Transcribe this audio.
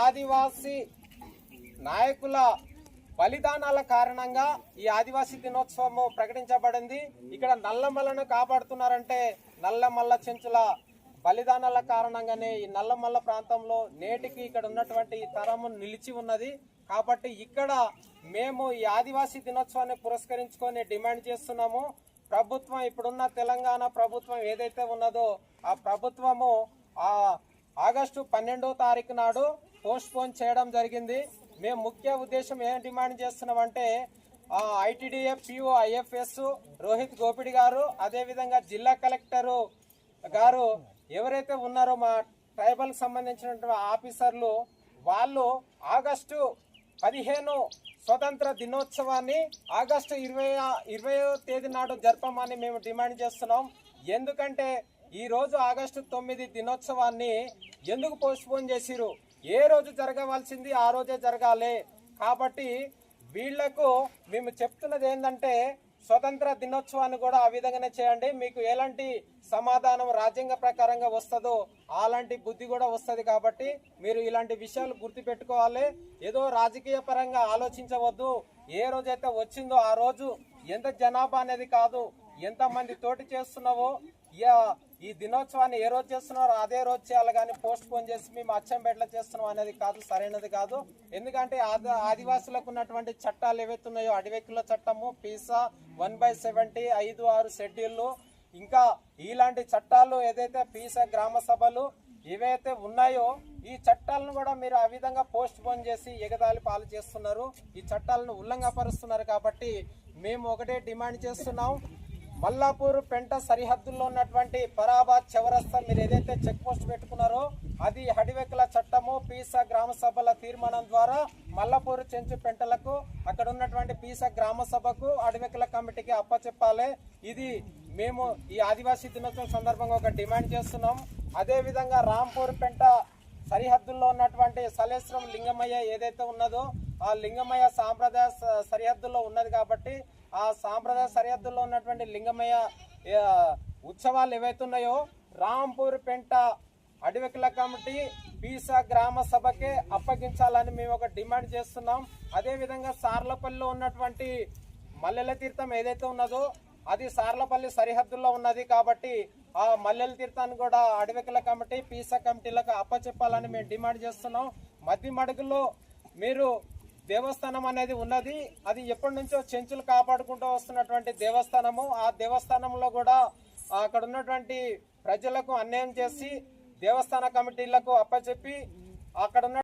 ఆదివాసీ నాయకుల బలిదానాల కారణంగా ఈ ఆదివాసీ దినోత్సవం ప్రకటించబడింది. ఇక్కడ నల్లమల్లను కాపాడుతున్నారంటే నల్లమల్ల చెంచుల బలిదానాల కారణంగానే ఈ నల్లమల్ల ప్రాంతంలో నేటికి ఇక్కడ ఉన్నటువంటి ఈ తరము నిలిచి ఉన్నది. కాబట్టి ఇక్కడ మేము ఈ ఆదివాసీ దినోత్సవాన్ని పురస్కరించుకొని డిమాండ్ చేస్తున్నాము. ప్రభుత్వం ఇప్పుడున్న తెలంగాణ ప్రభుత్వం ఏదైతే ఉన్నదో ఆ ప్రభుత్వము ఆగస్టు పన్నెండో తారీఖు నాడు పోస్ట్పోన్ చేయడం జరిగింది. మేము ముఖ్య ఉద్దేశం ఏం డిమాండ్ చేస్తున్నామంటే ITDA PO IFS Rohit Gopidi garu అదేవిధంగా జిల్లా కలెక్టరు గారు ఎవరైతే ఉన్నారో మా ట్రైబల్కి సంబంధించినటువంటి ఆఫీసర్లు వాళ్ళు ఆగస్టు పదిహేను స్వతంత్ర దినోత్సవాన్ని ఆగస్టు ఇరవై ఇరవయో తేదీ నాడు జరపమని మేము డిమాండ్ చేస్తున్నాం. ఎందుకంటే ఈరోజు ఆగస్టు తొమ్మిది దినోత్సవాన్ని ఎందుకు పోస్ట్పోన్ చేసిరు ఏ రోజు జరగవలసింది ఆ రోజే జరగాలి. కాబట్టి వీళ్ళకు మేము చెప్తున్నది ఏంటంటే స్వతంత్ర దినోత్సవాన్ని కూడా ఆ విధంగానే చేయండి. మీకు ఎలాంటి సమాధానం రాజ్యాంగ ప్రకారంగా వస్తుందో అలాంటి బుద్ధి కూడా వస్తుంది కాబట్టి మీరు ఇలాంటి విషయాలు గుర్తుపెట్టుకోవాలి. ఏదో రాజకీయ పరంగా ఆలోచించవద్దు. ఏ రోజైతే వచ్చిందో ఆ రోజు ఎంత జనాభా అనేది కాదు. ఎంతమంది తోటి చేస్తున్నావో ఈ దినోత్సవాన్ని ఏ రోజు చేస్తున్నారో అదే రోజు చేయాలి కానీ పోస్ట్ పోన్ చేసి మేము అచ్చంపేటలో చేస్తున్నాం అనేది కాదు సరైనది కాదు. ఎందుకంటే ఆది ఆదివాసులకు ఉన్నటువంటి చట్టాలు ఏవైతే ఉన్నాయో అడవికుల చట్టము పీసా వన్ బై సెవెంటీ ఐదు ఆరు షెడ్యూళ్ళు ఇంకా ఇలాంటి చట్టాలు ఏదైతే పీసా గ్రామ సభలు ఏవైతే ఉన్నాయో ఈ చట్టాలను కూడా మీరు ఆ విధంగా పోస్ట్ పోన్ చేసి ఎగదాలి పాలు చేస్తున్నారు. ఈ చట్టాలను ఉల్లంఘపరుస్తున్నారు కాబట్టి మేము ఒకటే డిమాండ్ చేస్తున్నాం. మల్లాపూర్ పెంట సరిహద్దుల్లో ఉన్నటువంటి పరాబాద్ చౌరస్తా మీరు ఏదైతే చెక్ పోస్ట్ పెట్టుకున్నారో అది హడివెక్కల చట్టము పీసా గ్రామ సభల తీర్మానం ద్వారా మల్లపూరు చెంచు పెంటలకు అక్కడ ఉన్నటువంటి పీసా గ్రామ సభకు అడవికల కమిటీకి అప్పచెప్పాలి. ఇది మేము ఈ ఆదివాసీ దినోత్సవం సందర్భంగా ఒక డిమాండ్ చేస్తున్నాం. అదేవిధంగా రాంపూర్ పెంట సరిహద్దుల్లో ఉన్నటువంటి సలేశ్వరం లింగమయ్య ఏదైతే ఉన్నదో ఆ లింగమయ్య సాంప్రదాయ సరిహద్దుల్లో ఉన్నది కాబట్టి ఆ సాంప్రదాయ సరిహద్దుల్లో ఉన్నటువంటి లింగమయ్య ఉత్సవాలు ఏవైతున్నాయో రాంపూర్ పెంట అడవికల కమిటీ పీసా గ్రామ సభకే అప్పగించాలని మేము ఒక డిమాండ్ చేస్తున్నాం. అదేవిధంగా సార్లపల్లిలో ఉన్నటువంటి మల్లెల తీర్థం ఏదైతే ఉన్నదో అది సార్లపల్లి సరిహద్దుల్లో ఉన్నది కాబట్టి ఆ మల్లెల తీర్థాన్ని కూడా అడవికల కమిటీ పీసా కమిటీలకు అప్పచెప్పాలని మేము డిమాండ్ చేస్తున్నాం. మధ్య మడుగులో మీరు దేవస్థానం అనేది ఉన్నది. అది ఎప్పటి నుంచో చెంచులు కాపాడుకుంటూ వస్తున్నటువంటి దేవస్థానము. ఆ దేవస్థానంలో కూడా అక్కడ ఉన్నటువంటి ప్రజలకు అన్యాయం చేసి దేవస్థాన కమిటీలకు అప్పచెప్పి అక్కడ ఉన్న